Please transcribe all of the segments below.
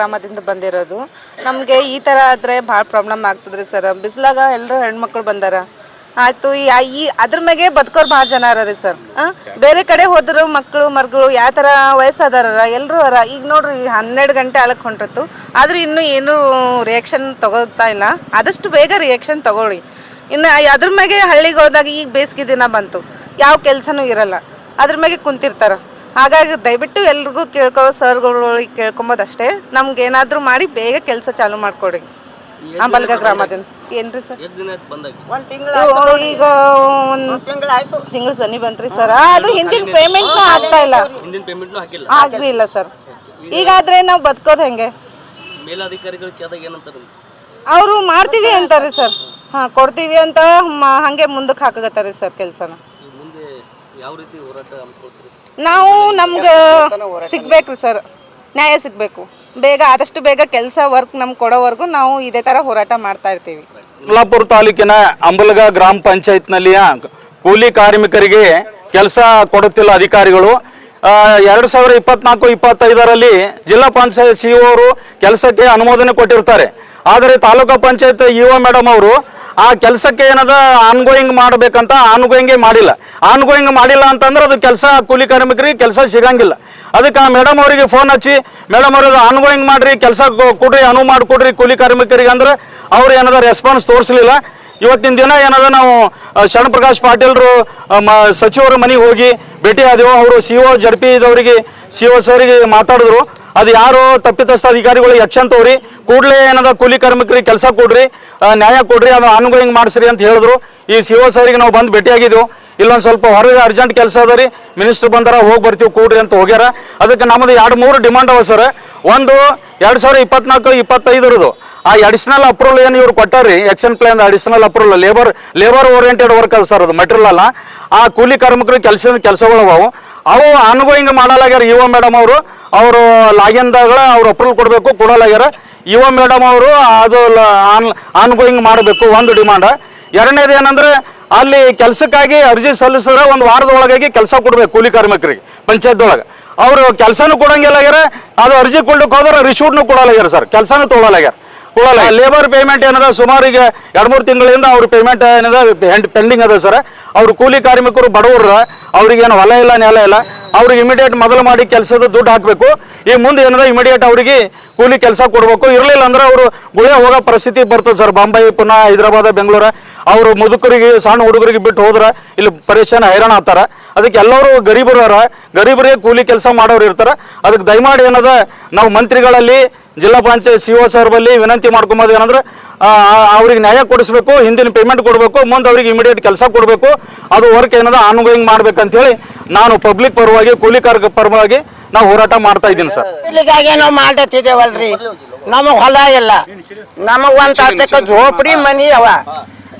ಗ್ರಾಮದಿಂದ ಬಂದಿರೋದು. ನಮಗೆ ಈ ಥರ ಆದರೆ ಭಾಳ ಪ್ರಾಬ್ಲಮ್ ಆಗ್ತದ್ರಿ ಸರ್ ಬಿಸಿಲಾಗ ಎಲ್ಲರೂ ಹೆಣ್ಮಕ್ಳು ಬಂದಾರ. ಆಯಿತು, ಈ ಅದ್ರ ಮ್ಯಾಗೆ ಬದುಕೋರು ಭಾಳ ಜನ ಅರ ಸರ್ ಬೇರೆ ಕಡೆ ಹೋದ್ರು ಮಕ್ಕಳು ಮರಗಳು ಯಾವ ಥರ ವಯಸ್ಸಾದಾರ ಎಲ್ಲರೂ ಅರ. ಈಗ ನೋಡ್ರಿ ಹನ್ನೆರಡು ಗಂಟೆ ಆಲಕ್ಕೆ ಹೊಂಟಿತ್ತು ಆದ್ರೆ ಇನ್ನೂ ಏನೂ ರಿಯಾಕ್ಷನ್ ತಗೋತಾ ಇಲ್ಲ. ಆದಷ್ಟು ಬೇಗ ರಿಯಾಕ್ಷನ್ ತಗೊಳ್ಳಿ. ಇನ್ನು ಅದ್ರ ಮ್ಯಾಗೆ ಹಳ್ಳಿಗೆ ಹೋದಾಗ ಈಗ ಬೇಸಿಗೆ ದಿನ ಬಂತು. ಯಾವ ಕೆಲಸನೂ ಇರಲ್ಲ. ಅದ್ರ ಮ್ಯಾಗೆ ಕುಂತಿರ್ತಾರ. ಹಾಗಾಗಿ ದಯವಿಟ್ಟು ಎಲ್ರಿಗೂ ಕೇಳ್ಕೊ ಸರ್ಗಳಿಗೆ ಕೇಳ್ಕೊಂಬೋದಷ್ಟೇ. ನಮ್ಗೆ ಏನಾದರೂ ಮಾಡಿ ಬೇಗ ಕೆಲಸ ಚಾಲು ಮಾಡಿಕೊಡಿ. ಅಂಬಲ್ಗ ಗ್ರಾಮದಿಂದ. ಏನ್ರಿ ಸರ್? ಈಗ ಒಂದು ತಿಂಗಳು ಸನಿ ಬಂತ್ರಿ ಸರ್. ಅದು ಹಿಂದಿನ ಪೇಮೆಂಟ್ ಆಗ್ತಾ ಇಲ್ಲ. ಹಿಂದಿನ ಪೇಮೆಂಟ್ನು ಹಾಕಿಲ್ಲ. ಆಗ್ಲಿಲ್ಲ ಸರ್. ಈಗಾದ್ರೆ ನಾವು ಬದುಕೋದು ಹೆಂಗೆ? ಅವರು ಮಾಡ್ತೀವಿ ಅಂತಾರೆ ಸರ್. ಹಾಂ ಕೊಡ್ತೀವಿ ಅಂತ ಹಂಗೆ ಮುಂದಕ್ಕೆ ಹಾಕಗತ್ತಾರೆ ಸರ್ ಕೆಲಸನ ಈಗ ಮುಂದೆ ಯಾವ ರೀತಿ ಹೋರಾಟ ಹಮ್ಮಿಕೊಳ್ತೀರಿ ನಾವು ನಮ್ಗೆ ಸಿಗ್ಬೇಕ್ರಿ ಸರ್. ನ್ಯಾಯ ಸಿಗಬೇಕು. ಬೇಗ ಆದಷ್ಟು ಬೇಗ ಕೆಲಸ ವರ್ಕ್ ನಮ್ಗೆ ಕೊಡೋವರೆಗೂ ನಾವು ಇದೇ ಥರ ಹೋರಾಟ ಮಾಡ್ತಾ ಇರ್ತೀವಿ. ಮಲ್ಲಾಪುರ ತಾಲೂಕಿನ ಅಂಬಲಗ ಗ್ರಾಮ ಪಂಚಾಯತ್ನಲ್ಲಿಯ ಕೂಲಿ ಕಾರ್ಮಿಕರಿಗೆ ಕೆಲಸ ಕೊಡುತ್ತಿಲ್ಲ ಅಧಿಕಾರಿಗಳು. ಎರಡು ಸಾವಿರ ಇಪ್ಪತ್ನಾಲ್ಕು ಇಪ್ಪತ್ತೈದರಲ್ಲಿ ಜಿಲ್ಲಾ ಪಂಚಾಯತ್ ಸಿ ಅವರು ಕೆಲಸಕ್ಕೆ ಅನುಮೋದನೆ ಕೊಟ್ಟಿರ್ತಾರೆ. ಆದರೆ ತಾಲೂಕು ಪಂಚಾಯತ್ ಇಒ ಒ ಮೇಡಮ್ ಅವರು ಆ ಕೆಲಸಕ್ಕೆ ಏನದ ಆನ್ಗೋಯಿಂಗ್ ಮಾಡಬೇಕಂತ ಆನ್ಗೋಯಿಂಗೇ ಮಾಡಿಲ್ಲ. ಆನ್ಗೋಯಿಂಗ್ ಮಾಡಿಲ್ಲ ಅಂತಂದ್ರೆ ಅದು ಕೆಲಸ ಕೂಲಿ ಕಾರ್ಮಿಕರಿಗೆ ಕೆಲಸ ಸಿಗಂಗಿಲ್ಲ. ಅದಕ್ಕೆ ಆ ಮೇಡಮ್ ಅವರಿಗೆ ಫೋನ್ ಹಚ್ಚಿ ಮೇಡಮ್ ಅವ್ರದ್ದು ಆನ್ಗೋಯಿಂಗ್ ಮಾಡ್ರಿ, ಕೆಲಸ ಕೊಡ್ರಿ, ಅನುವು ಮಾಡಿಕೊಡ್ರಿ ಕೂಲಿ ಕಾರ್ಮಿಕರಿಗೆ ಅಂದ್ರೆ ಅವ್ರು ಏನದ ರೆಸ್ಪಾನ್ಸ್ ತೋರಿಸಲಿಲ್ಲ. ಇವತ್ತಿನ ದಿನ ಏನದ ನಾವು ಶರಣಪ್ರಕಾಶ್ ಪಾಟೀಲ್ರು ಸಚಿವರ ಮನೆಗೆ ಹೋಗಿ ಭೇಟಿ ಆದೆವು. ಅವರು ಸಿ ಒ ಜಡ್ಪಿ ಇದ್ದವರಿಗೆ ಸಿ ಒ ಸರ್ಗೆ ಮಾತಾಡಿದ್ರು. ಅದು ಯಾರು ತಪ್ಪಿತಸ್ಥ ಅಧಿಕಾರಿಗಳು ಯಕ್ಷಂತವ್ರಿ ಕೂಡಲೇ ಏನದ ಕೂಲಿ ಕಾರ್ಮಿಕರಿಗೆ ಕೆಲಸ ಕೊಡ್ರಿ ನ್ಯಾಯ ಕೊಡ್ರಿ, ಅದು ಆನ್ಗೋಯಿಂಗ್ ಮಾಡಿಸ್ರಿ ಅಂತ ಹೇಳಿದ್ರು. ಈ ಸಿ ಒ ಸರ್ಗೆ ನಾವು ಬಂದು ಭೇಟಿಯಾಗಿದ್ದೆವು ಇಲ್ಲೊಂದು ಸ್ವಲ್ಪ ಹೊರಗೆ ಅರ್ಜೆಂಟ್ ಕೆಲಸ ಅದ ರೀ, ಮಿನಿಸ್ಟರ್ ಬಂದಾರ ಹೋಗಿ ಬರ್ತೀವಿ ಕೂಡ್ರಿ ಅಂತ ಹೋಗ್ಯಾರ. ಅದಕ್ಕೆ ನಮ್ಮದು ಎರಡು ಮೂರು ಡಿಮಾಂಡ್ ಅವ ಸರ್. ಒಂದು ಎರಡು ಸಾವಿರ ಇಪ್ಪತ್ನಾಲ್ಕು, ಇಪ್ಪತ್ತೈದರದು. ಆ ಅಡಿಷನಲ್ ಅಪ್ರೂವಲ್ ಏನು ಇವ್ರು ಕೊಟ್ಟಾರಿ action plan additional approval labour labour oriented work ಅದ ಸರ್ ಅದು ಮೆಟೀರಿಯಲ್ ಅಲ್ಲ. ಆ ಕೂಲಿ ಕಾರ್ಮಿಕರು ಕೆಲಸ ಕೆಲಸಗಳು ಅವು ಅವು. ಅನ್ಗೋಯಿಂಗ್ ಮಾಡಲಾಗ್ಯಾರ ಇವ ಮೇಡಮ್ ಅವರು. ಅವರು ಲಾಗಿನ್ದಾಗ ಅವ್ರು ಅಪ್ರೂವಲ್ ಕೊಡಬೇಕು ಕೊಡಲಾಗ್ಯಾರ ಯುವ ಮೇಡಮ್ ಅವರು ಅದು ಆನ್ ಆನ್ಗೋಯಿಂಗ್ ಮಾಡಬೇಕು, ಒಂದು ಡಿಮಾಂಡ್ ಎರಡನೇದು ಏನಂದ್ರೆ, ಅಲ್ಲಿ ಕೆಲಸಕ್ಕಾಗಿ ಅರ್ಜಿ ಸಲ್ಲಿಸಿದ್ರೆ ಒಂದು ವಾರದ ಒಳಗಾಗಿ ಕೆಲಸ ಕೊಡ್ಬೇಕು ಕೂಲಿ ಕಾರ್ಮಿಕರಿಗೆ, ಪಂಚಾಯತ್ದೊಳಗೆ. ಅವರು ಕೆಲಸನೂ ಕೊಡಂಗಿಲ್ಲ ಆಗ್ಯಾರ ಅದು ಅರ್ಜಿ ಕೊಡ್ಲಿಕ್ಕೆ ಹೋದ್ರೆ ರಿಶೂಟ್ನು ಕೊಡಲಾಗ್ಯಾರ ಸರ್? ಕೆಲಸನೂ ತೊಗೊಳಲಾಗ್ಯಾರ ಕೊಡಲ್ಲ ಲೇಬರ್ ಪೇಮೆಂಟ್ ಏನದ? ಸುಮಾರು ಈಗ ಎರಡು ಮೂರು ತಿಂಗಳಿಂದ ಅವ್ರ ಪೇಮೆಂಟ್ ಏನದ? ಪೆಂಡಿಂಗ್ ಅದ ಸರ್. ಅವ್ರು ಕೂಲಿ ಕಾರ್ಮಿಕರು ಬಡವರು ಅವ್ರಿಗೆ ಏನು ಹೊಲ ಇಲ್ಲ, ನೆಲ ಇಲ್ಲ. ಅವ್ರಿಗೆ ಇಮಿಡಿಯೇಟ್ ಮೊದಲು ಮಾಡಿ ಕೆಲಸದ ದುಡ್ಡು ಹಾಕಬೇಕು. ಈ ಮುಂದೆ ಏನಾರ ಇಮಿಡಿಯೇಟ್ ಅವ್ರಿಗೆ ಕೂಲಿ ಕೆಲಸ ಕೊಡಬೇಕು. ಇರಲಿಲ್ಲ ಅಂದ್ರೆ ಅವರು ಗುಳೆ ಹೋಗೋ ಪರಿಸ್ಥಿತಿ ಬರ್ತದೆ ಸರ್. ಬಾಂಬೈ, ಪುನಃ, ಹೈದರಾಬಾದ್, ಬೆಂಗಳೂರು. ಅವರು ಮುದುಕರಿಗೆ, ಸಣ್ಣ ಹುಡುಗರಿಗೆ ಬಿಟ್ಟು ಹೋದ್ರೆ ಇಲ್ಲಿ ಪರೇಶಾನ ಹೈರಾಣ ಆಗ್ತಾರೆ. ಅದಕ್ಕೆ ಎಲ್ಲರೂ ಗರೀಬರು ಗರೀಬರಿಗೆ ಕೂಲಿ ಕೆಲಸ ಮಾಡೋರು ಇರ್ತಾರೆ. ಅದಕ್ಕೆ ದಯಮಾಡಿ ಏನದ, ನಾವು ಮಂತ್ರಿಗಳಲ್ಲಿ, ಜಿಲ್ಲಾ ಪಂಚಾಯತ್ ಸಿ ಒ ಸರ್ ಬಲ್ಲಿ ವಿನಂತಿ ಮಾಡ್ಕೊಂಬೋದು ಏನಂದ್ರೆ ಅವ್ರಿಗೆ ನ್ಯಾಯ ಕೊಡಿಸ್ಬೇಕು, ಹಿಂದಿನ ಪೇಮೆಂಟ್ ಕೊಡಬೇಕು, ಮುಂದೆ ಅವ್ರಿಗೆ ಇಮಿಡಿಯೇಟ್ ಕೆಲಸ ಕೊಡಬೇಕು. ಅದು ವರ್ಕ್ ಏನದ ಆನ್ಗೋಯಿಂಗ್ ಮಾಡ್ಬೇಕಂತೇಳಿ ನಾನು ಪಬ್ಲಿಕ್ ಪರವಾಗಿ ಕೂಲಿ ಕಾರ್ಮಿಕ ಪರವಾಗಿ ನಾವು ಹೋರಾಟ ಮಾಡ್ತಾ ಇದ್ದೀನಿ ಸರ್. ಇಲ್ಲಿಗಾಗಿ ನಾವು ಮಾಡತ್ತಿದ್ದೇವಲ್ರಿ ನಮಗ್ ಹೊಲ ಇಲ್ಲ. ನಮಗ್ ಒಂದ್ ಝೋಪಡಿ ಮನಿ ಅವ.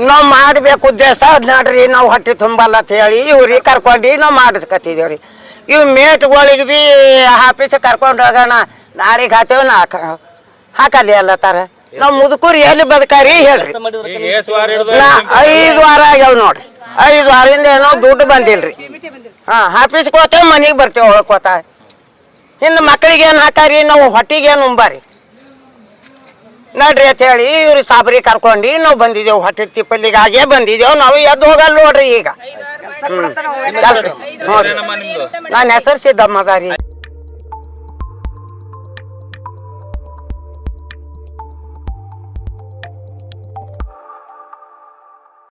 ನಾವ್ ಮಾಡ್ಬೇಕು ಉದ್ದೇಶ ಅದ್ ನೋಡ್ರಿ, ನಾವು ಹೊಟ್ಟೆ ತುಂಬಲ್ಲ ಅಂತ ಹೇಳಿ ಇವ್ರಿಗೆ ಕರ್ಕೊಂಡು ನಾವು ಮಾಡಿಸ್ಕತ್ತಿದೇವ್ರಿ. ಇವ್ ಮೇಟ್ಗಳಿಗೆ ಬಿ ಆಫೀಸ್ ಕರ್ಕೊಂಡು ಹೋಗೋಣ ನಾಳೆಗೆ ಹಾತೇವ್ ನಾ ಹಾಕಲ್ಲಿ ಅಲ್ಲ ತರ. ನಾವ್ ಮುದುಕೂರ್ ಎಲ್ಲಿ ಬದುಕಾರಿ ಹೇಳ್ರಿ. ನಾ ಐದು ವಾರ ಆಗ್ಯಾವ ನೋಡ್ರಿ. ಐದು ವಾರದಿಂದ ಏನೋ ದುಡ್ಡು ಬಂದಿಲ್ರಿ. ಹಾ ಆಫೀಸ್ಗೆ ಹೋತೇವ್ ಮನಿಗೆ ಬರ್ತೇವೆ ಒಳಕೋತ ಹಿಂದೆ ಮಕ್ಕಳಿಗೆ ಏನು ಹಾಕಾರಿ ನಾವು ಹೊಟ್ಟಿಗೆ ಏನು ಉಂಬಾರಿ. ನಡ್ರಿ ಅಂತ ಹೇಳಿ ಇವ್ರು ಸಾಬರಿ ಕರ್ಕೊಂಡು ನಾವು ಬಂದಿದ್ದೇವ್ ಹೊಟ್ಟೆ ತಿಪ್ಪಲ್ಲಿಗಾಗೆ ಬಂದಿದ್ದೇವ್ ನಾವು ಎದ್ದು ಹೋಗಲ್ಲ. ನೋಡ್ರಿ. ಈಗ ನನ್ನ ಹೆಸರು ಸಿದ್ದಮ್ಮ ಅದಾರಿ